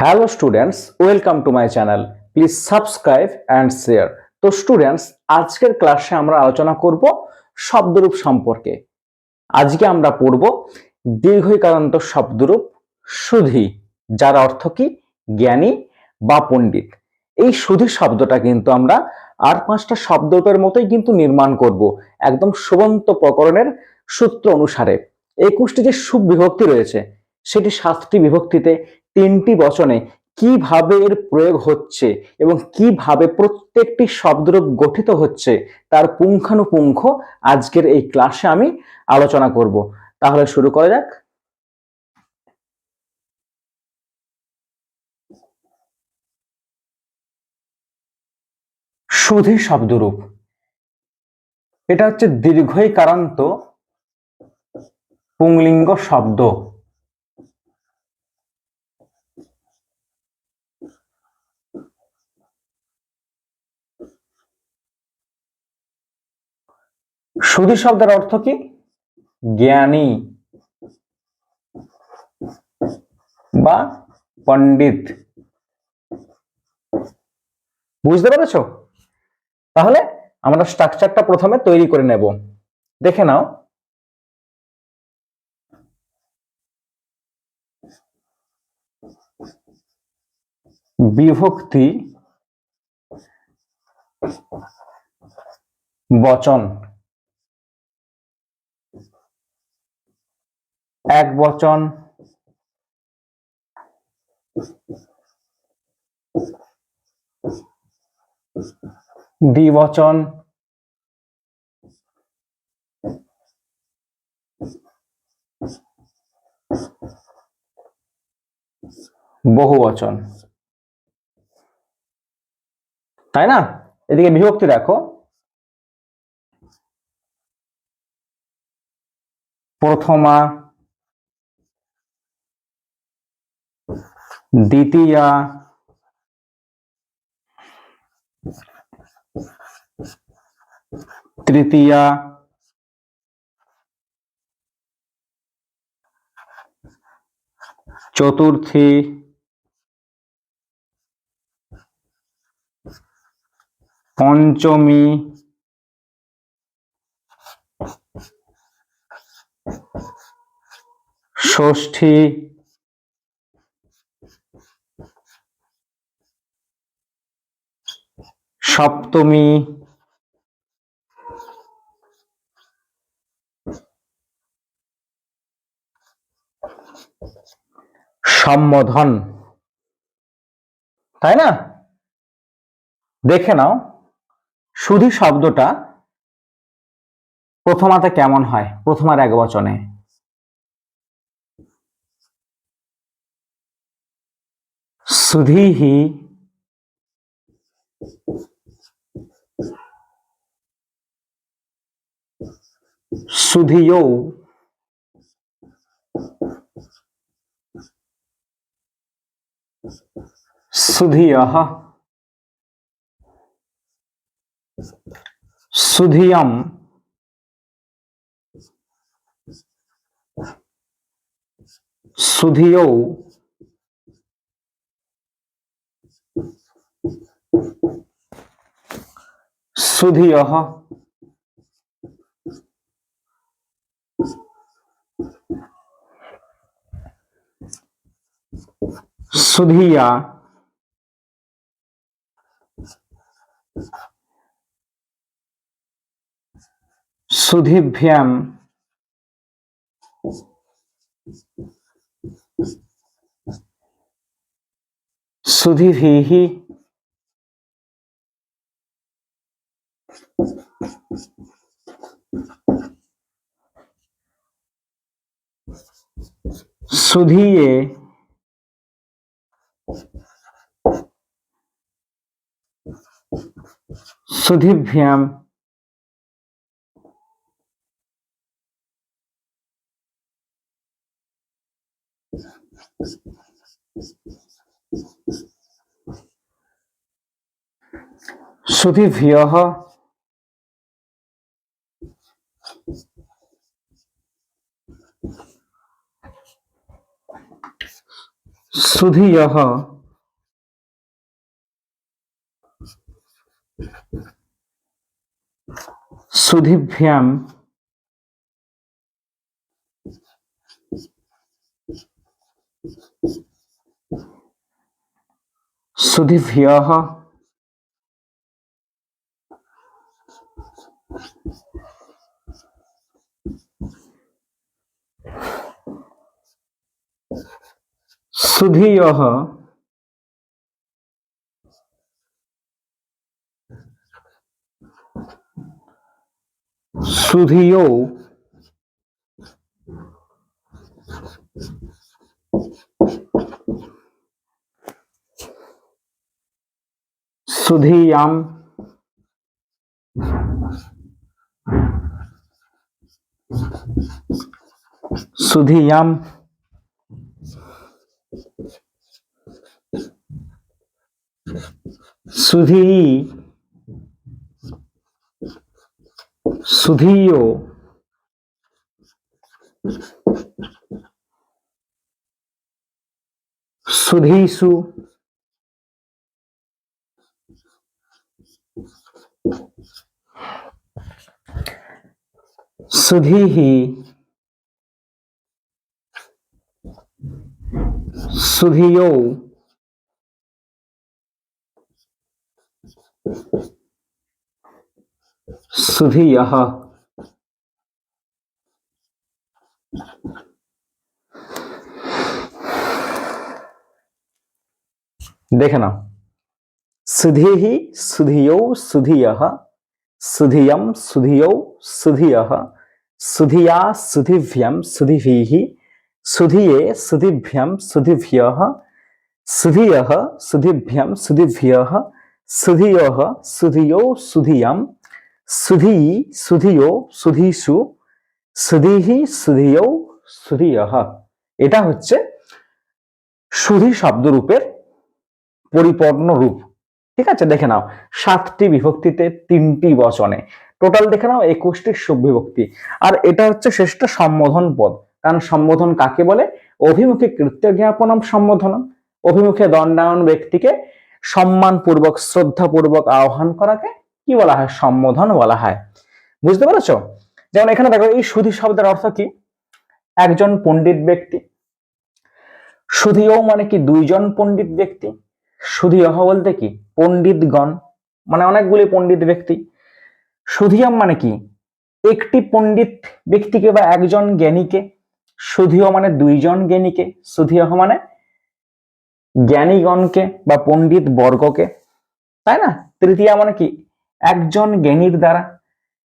Hello students welcome to my channel please subscribe and share তো students আজকের ক্লাসে আমরা আলোচনা করব শব্দরূপ সম্পর্কে। আজকে আমরা পড়ব দীর্ঘইকারান্ত শব্দরূপ সুধি, যার অর্থ কি? জ্ঞানী বা পণ্ডিত। এই সুধি শব্দটা কিন্তু আমরা আর পাঁচটা শব্দরূপের মতোই কিন্তু নির্মাণ করব। একদম সুবন্ত প্রকরণের সূত্র অনুসারে। একুশটি যে সুবিভক্তি রয়েছে, সেটি সাতটি বিভক্তিতে তিনটি বচনে কীভাবে এর প্রয়োগ হচ্ছে এবং কীভাবে প্রত্যেকটি শব্দরূপ গঠিত হচ্ছে, তার পুঙ্খানুপুঙ্খ আজকের এই ক্লাসে আমি আলোচনা করব। তাহলে শুরু করা যাক। সুধি শব্দরূপ। এটা হচ্ছে দীর্ঘই কারান্ত পুংলিঙ্গ শব্দ। সুধি শব্দের অর্থ কি? জ্ঞানী বা পণ্ডিত। বুঝতে পেরেছ? তাহলে আমরা স্ট্রাকচারটা প্রথমে তৈরি করে নেব। দেখে নাও। বিভক্তি বচন। এক বচন। দ্বিবচন বহুবচন তাই না? এদিকে বিভক্তি দেখো। প্রথমা দ্বিতীয়া। তৃতীয়া। চতুর্থী। পঞ্চমী। ষষ্ঠী। সপ্তমী। সম্বোধন তাই না? দেখে নাও, সুধি শব্দটা প্রথমাতে কেমন হয়? প্রথমার এক বচনে। সুধীহি সুধিয়ৌ সুধিয়ः সুধিয়ম সুধিয়ৌ সুধিয়ः সুধিয়া সুধিভ্যাম সুধিভিः সুধিয়ে সুধিভ্যাম সুধিভ্যः सुधियः सुधिभ्याम। सुधिभ्यः। सुधियः सुधियो सुधियाम सुधियाम सुधी सुधियो। सुधीसु। सुधीः सुधियो। सुधिय यहा। देखना। सुधि ही सुधियो सुधिय सुधियम सुधियो सुधिय, सुधिया सुधिभ्यम सुधिभि, सुधिये सुधिभ्यम सुधिभ्य, सुधिय सुधिभ्यम सुधिभ्य সুধিয়ः সুধিয়ৌ সুধিয়াম সুধি সুধিয়ো সুধিসু সুধিহি সুধিয়ৌ সুধিয়ः এটা হচ্ছে সুধি শব্দরূপের পরিপূর্ণ রূপ। ঠিক আছে, দেখে নাও। সাতটি বিভক্তিতে তিনটি বচনে। টোটাল দেখে নাও, একুশটি সুবিভক্তি আর এটা হচ্ছে শ্রেষ্ঠ সম্বোধন পদ। কারণ সম্বোধন কাকে বলে? অভিমুখে কৃত্য জ্ঞাপনম সম্বোধনম। অভিমুখে দণ্ডায়ন ব্যক্তিকে সম্মানপূর্বক, শ্রদ্ধাপূর্বক আহ্বান করাকে কি বলা হয়? সম্বোধন বলা হয়। বুঝতে পেরেছ? যেমন এখানে দেখো, এই সুধি শব্দের অর্থ কি? একজন পণ্ডিত ব্যক্তি। সুধীয় মানে কি? দুইজন পণ্ডিত ব্যক্তি। সুধীয় বলতে কি? পণ্ডিতগণ মানে অনেকগুলি পণ্ডিত ব্যক্তি। সুধিয়ম মানে কি? একটি পণ্ডিত ব্যক্তিকে বা একজন জ্ঞানীকে। সুধীয় মানে দুইজন জ্ঞানীকে। সুধীয় মানে জ্ঞানীগণকে বা পণ্ডিত বর্গকে, তাই না? তৃতীয় মানে কি? একজন জ্ঞানীর দ্বারা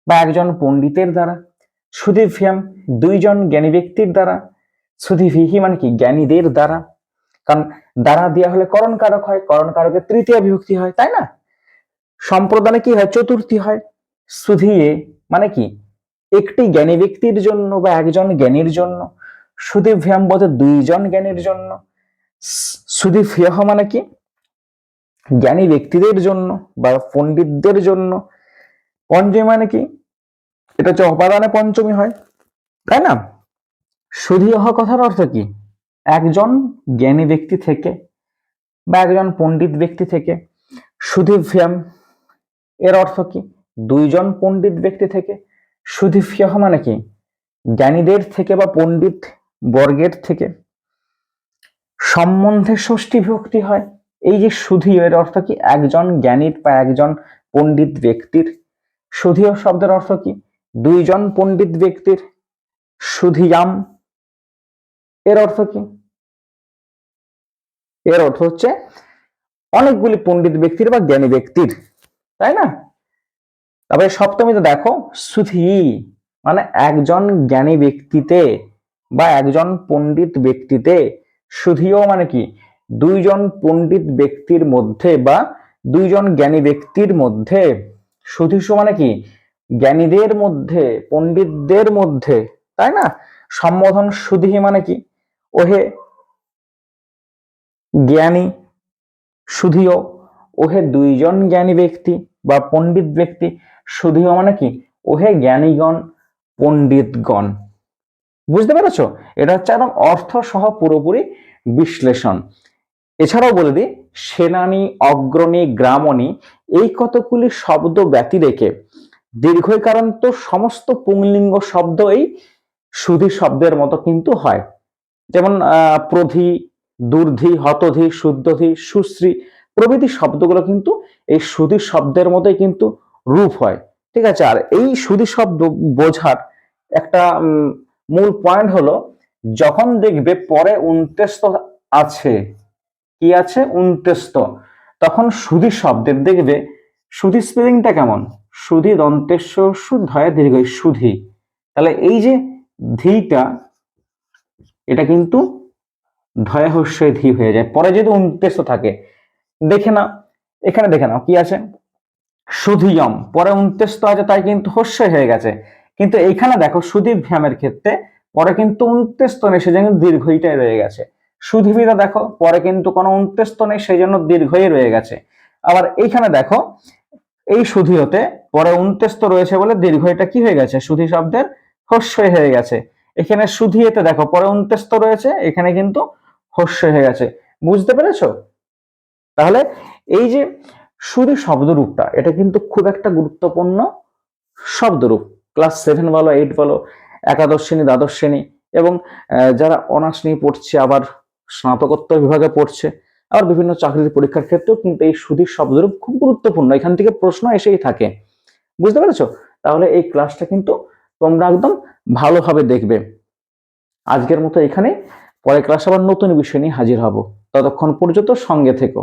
বা একজন পণ্ডিতের দ্বারা। সুদীভিয়াম দুইজন জ্ঞানী ব্যক্তির দ্বারা। সুদীভিহি মানে কি? জ্ঞানীদের দ্বারা। কারণ দ্বারা দেওয়া হলে করণ কারক হয় করণ কারকের তৃতীয় বিভক্তি হয়, তাই না? সম্প্রদানে কি হয়? চতুর্থী হয়। সুধিয়ে মানে কি? একটি জ্ঞানী ব্যক্তির জন্য বা একজন জ্ঞানীর জন্য। সুদীভ্যাম বলতে দুইজন জ্ঞানীর জন্য। সুদীভ্যাহ মানে কি? জ্ঞানী ব্যক্তিদের জন্য বা পণ্ডিতদের জন্য। পঞ্চমী মানে কি? এটা হচ্ছে অপাদানে পঞ্চমী হয়, তাই না? সুধীয় কথার অর্থ কি? একজন জ্ঞানী ব্যক্তি থেকে বা একজন পণ্ডিত ব্যক্তি থেকে। সুদীভ্যাম এর অর্থ কি? দুইজন পণ্ডিত ব্যক্তি থেকে। সুদীভ্যাহ মানে কি? জ্ঞানীদের থেকে বা পণ্ডিত বর্গের থেকে। সম্বন্ধে ষষ্ঠী বিভক্তি হয়। এই যে সুধীয়, এর অর্থ কি? একজন জ্ঞানীর বা একজন পণ্ডিত ব্যক্তির। সুধীয় শব্দের অর্থ কি? দুইজন পণ্ডিত ব্যক্তির সুধিয়াম। এর অর্থ কি? এর অর্থ হচ্ছে অনেকগুলি পণ্ডিত ব্যক্তির বা জ্ঞানী ব্যক্তির। তাই না? তবে সপ্তমীতে দেখো, সুধি মানে একজন জ্ঞানী ব্যক্তিতে বা একজন পণ্ডিত ব্যক্তিতে সুধীয় মানে কি? দুইজন পণ্ডিত ব্যক্তির মধ্যে বা দুইজন জ্ঞানী ব্যক্তির মধ্যে। সুধীষ মানে কি? জ্ঞানীদের মধ্যে, পণ্ডিতদের মধ্যে, তাই না? সম্বোধন সুধি মানে কি? ওহে জ্ঞানী, সুধীয়, ওহে দুইজন জ্ঞানী ব্যক্তি বা পণ্ডিত ব্যক্তি। সুধীয় মানে কি? ওহে জ্ঞানীগণ, পণ্ডিতগণ। বুঝতে পেরেছ? এটা হচ্ছে একদম অর্থ সহ পুরোপুরি বিশ্লেষণ। এছাড়াও বলে দিই, সেনানী, অগ্রণী, গ্রামণী, এই কতগুলি শব্দ ব্যতি রেখে দীর্ঘইকারান্ত সমস্ত পুংলিঙ্গ শব্দ এই সুধি শব্দের মতো কিন্তু হয়। যেমন প্রধি, দুর্ধি, হতধি, শুদ্ধধি, সুশ্রী প্রভৃতি শব্দগুলো কিন্তু এই সুধি শব্দের মতোই কিন্তু রূপ হয়। ঠিক আছে? আর এই সুধি শব্দ বোঝার একটা মূল পয়েন্ট হলো, যখন দেখবে পরে উনতেস্ত আছে, কি আছে? উনতেস্ত তখন সুধি শব্দের দেখবে, সুধি স্পেলিংটা কেমন? সুধি দন্তেশ্ব শুদ্ধ হয় দীর্ঘ সুধি। তাহলে এই যে ধীটা, এটা কিন্তু ধয় হস্যই ধি হয়ে যায়। পরে যদি উনতেস্ত থাকে, দেখে না এখানে দেখে নাও, কি আছে? সুধিয়ম। পরে উনতেস্ত আছে, তাই কিন্তু হস্য হয়ে গেছে। কিন্তু এইখানে দেখো সুদীপ ভ্যামের ক্ষেত্রে পরে কিন্তু উনতেস্ত নেই সেজন্য দীর্ঘইটাই রয়ে গেছে। সুধীবিতা দেখো, পরে কিন্তু কোনো উনতেস্ত নেই সেই জন্য দীর্ঘই রয়ে গেছে। আবার এইখানে দেখো, এই সুধীরতে পরে উনতেস্ত রয়েছে বলে দীর্ঘইটা কি হয়ে গেছে? সুধী শব্দের হস্যই হয়ে গেছে। এখানে সুধিয়েতে দেখো, পরে উনতেস্ত রয়েছে, এখানে কিন্তু হস্য হয়ে গেছে। বুঝতে পেরেছ? তাহলে এই যে সুধী শব্দরূপটা, এটা কিন্তু খুব একটা গুরুত্বপূর্ণ শব্দরূপ। ক্লাস সেভেন বলো, এইট বলো, একাদশ শ্রেণি, দ্বাদশ শ্রেণি এবং যারা অনার্স নিয়ে পড়ছে, আবার স্নাতকোত্তর বিভাগে পড়ছে, আবার বিভিন্ন চাকরির পরীক্ষার ক্ষেত্রেও কিন্তু এই সুধীর শব্দরূপ খুব গুরুত্বপূর্ণ। এখান থেকে প্রশ্ন এসেই থাকে। বুঝতে পেরেছ? তাহলে এই ক্লাসটা কিন্তু তোমরা একদম ভালোভাবে দেখবে। আজকের মতো এখানে পরে ক্লাস আবার নতুন বিষয় নিয়ে হাজির হব। ততক্ষণ পর্যন্ত সঙ্গে থেকো।